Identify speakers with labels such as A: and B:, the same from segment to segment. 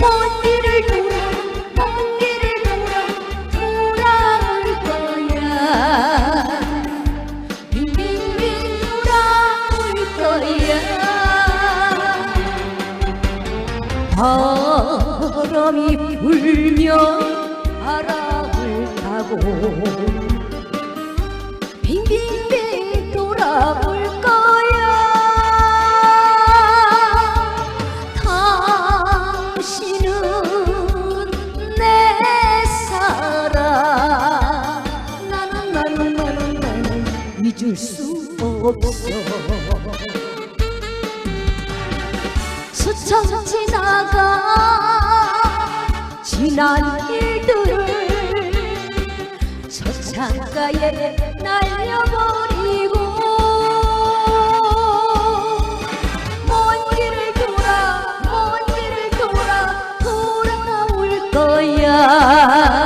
A: 먼 길을 돌아 먼 길을 돌아 돌아올 거야. 빙빙빙 돌아올 거야. 바람이 불면 바람을 타고 빙빙빙 돌아올 잊을 수 없어. 스쳐 지나가 지난 일들을 저 창가에 날려버리고 먼 길을 돌아 먼 길을 돌아 돌아올 거야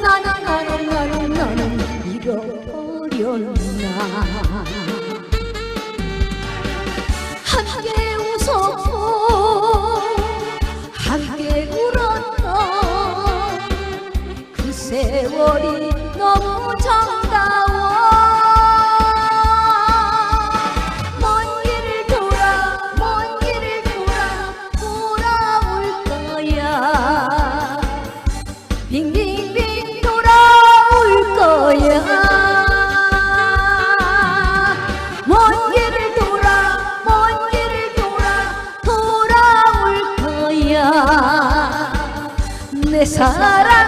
A: 나는 나는 나는 나는 잃어버렸나 함께 웃었고 함께 울었던 그 세월이 너무 정 সারা